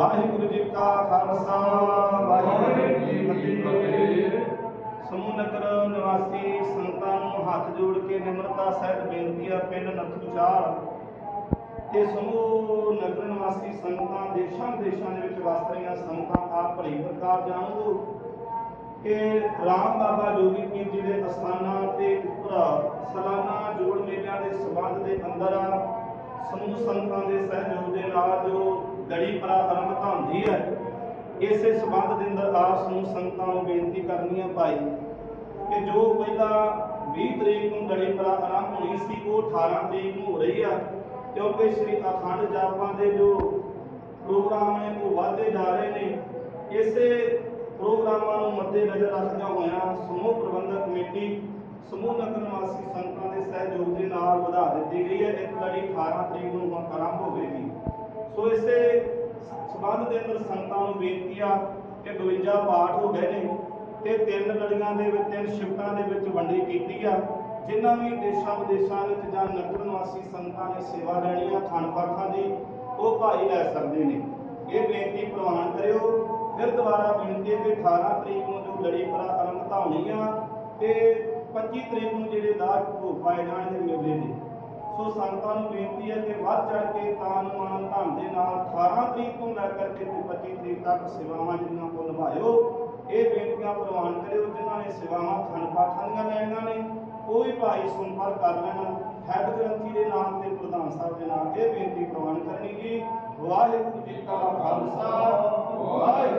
ਵਾਹਿਗੁਰੂ ਜੀ ਕਾ ਖਾਲਸਾ, ਵਾਹਿਗੁਰੂ ਜੀ ਕੀ ਫਤਿਹ। ਸਮੂਹ ਨਗਰ ਨਿਵਾਸੀ ਸੰਤਾਂ ਨੂੰ ਹੱਥ ਜੋੜ ਕੇ ਨਿਮਰਤਾ ਸਹਿਤ ਬੇਨਤੀ ਹੈ ਪਿੰਡ ਨੱਥੂ ਚਾਲ ਤੇ ਸਮੂਹ ਨਗਰ ਨਿਵਾਸੀ ਸੰਤਾਂ ਦੇਸ਼ਾਂ ਵਿਦੇਸ਼ਾਂ ਦੇ ਵਿੱਚ ਵਸ ਰਹੀਆਂ ਸੰਤਾਂ ਆਪ ਭਲੀ ਪ੍ਰਕਾਰ ਜਾਣੋ। ਕਿ ਰਾਮ ਬਾਬਾ ਜੋਗੀ ਪੀਰ ਜੀ ਦੇ ਅਸਥਾਨਾਂ ਤੇ ਉੱਪਰ ਸਾਲਾਨਾ ਜੋੜ ਮੇਲਿਆਂ ਦੇ ਸਬੰਧ ਦੇ ਅੰਦਰ ਸਮੂਹ ਸੰਤਾਂ ਦੇ ਸਹਿਯੋਗ ਦੇ ਨਾਲ ਜੋ ਲੜੀ ਪਰਾ ਹੁੰਦੀ ਹੈ। ਇਸੇ ਸਬੰਧ ਦੇ ਅੰਦਰ ਆਪ ਸਮੂਹ ਸੰਤਾਂ ਨੂੰ ਬੇਨਤੀ ਕਰਨੀ ਹੈ ਭਾਈ ਕਿ ਜੋ ਪਹਿਲਾਂ 20 ਤਰੀਕ ਨੂੰ ਲੜੀ ਪਰਾ ਹੋਣੀ ਸੀ, ਉਹ 18 ਤਰੀਕ ਨੂੰ ਹੋ ਰਹੀ ਆ। ਕਿਉਂਕਿ ਸ੍ਰੀ ਅਖੰਡ ਜਾਪਾਂ ਦੇ ਜੋ ਪ੍ਰੋਗਰਾਮ ਨੇ, ਉਹ ਵਧਦੇ ਜਾ ਰਹੇ ਨੇ। ਇਸੇ ਪ੍ਰੋਗਰਾਮਾਂ ਨੂੰ ਮੱਦੇ ਨਜ਼ਰ ਰੱਖਦਿਆਂ ਹੋਇਆਂ ਸਮੂਹ ਪ੍ਰਬੰਧਕ ਕਮੇਟੀ, ਸਮੂਹ ਨਗਰ ਨਿਵਾਸੀ ਸੰਤਾਂ ਦੇ ਸਹਿਯੋਗ ਦੇ ਨਾਲ ਵਧਾ ਦਿੱਤੀ ਗਈ ਹੈ। ਇੱਕ ਲੜੀ 18 ਤਰੀਕ ਨੂੰ ਆਰੰਭ ਹੋਵੇਗੀ। ਸਬੰਧ ਦੇ ਅੰਦਰ ਸੰਤਾਂ ਨੂੰ ਬੇਨਤੀ ਆ ਕਿ 52 ਪਾਠ ਹੋ ਗਏ ਨੇ ਤੇ ਤਿੰਨ ਲੜੀਆਂ ਦੇ ਵਿੱਚ, ਤਿੰਨ ਸ਼ਿਫਟਾਂ ਦੇ ਵਿੱਚ ਵੰਡੀ ਕੀਤੀ ਆ, ਜਿਨ੍ਹਾਂ ਵੀ ਦੇਸ਼ਾਂ ਵਿਦੇਸ਼ਾਂ ਵਿੱਚ ਜਾਂ ਨਗਰ ਨਿਵਾਸੀ ਸੰਤਾਂ ਨੇ ਸੇਵਾ ਲੈਣੀ ਆ, ਖਾਣ ਪਾਠਾਂ ਦੀ, ਉਹ ਭਾਈ ਲੈ ਸਕਦੇ ਨੇ। ਇਹ ਬੇਨਤੀ ਪ੍ਰਵਾਨ ਕਰਿਓ। ਫਿਰ ਦੁਬਾਰਾ ਬੇਨਤੀ ਹੈ ਕਿ 18 ਤਰੀਕ ਨੂੰ ਜੋ ਲੜੀ ਪਰਾ ਆਰੰਭਤਾ ਹੋਣੀ ਆ, ਤੇ 25 ਤਰੀਕ ਨੂੰ ਜਿਹੜੇ ਦਾਜ ਭੋਗ ਪਾਏ ਜਾਣਗੇ ਮੇਲੇ ਦੇ ਸੋ ਸੰਗਤਾਂ ਨੂੰ ਬੇਨਤੀ ਹੈ ਕਿ ਵੱਧ ਚੜ ਕੇ ਤਾਨ ਮਾਨ ਧਨ ਦੇ ਨਾਲ 18 ਤਰੀਕ ਤੋਂ ਲੈ ਕਰਕੇ ਤੇ 25 ਤਰੀਕ ਤੱਕ ਸੇਵਾਵਾਂ ਜਿਹੜੀਆਂ ਕੋ ਨਿਭਾਇਓ। ਇਹ ਬੇਨਤੀਆਂ ਪ੍ਰਵਾਨ ਕਰਿਓ, ਜਿਨ੍ਹਾਂ ਨੇ ਸੇਵਾਵਾਂ ਖੰਡ ਪਾਠਾਂ ਦੀਆਂ ਲੈਣੀਆਂ ਨੇ ਉਹ ਵੀ ਭਾਈ ਸੰਪਰਕ ਕਰ ਲੈਣਾ, ਹੈੱਡ ਗ੍ਰੰਥੀ ਦੇ ਨਾਮ ਤੇ ਪ੍ਰਧਾਨ ਸਾਹਿਬ ਦੇ ਨਾਮ ਇਹ ਬੇਨਤੀ ਪ੍ਰਵਾਨ ਕਰਨੀ ਜੀ। ਵਾਹਿਗੁਰੂ ਜੀ ਕਾ ਖਾਲਸਾ, ਵਾਹਿਗੁਰੂ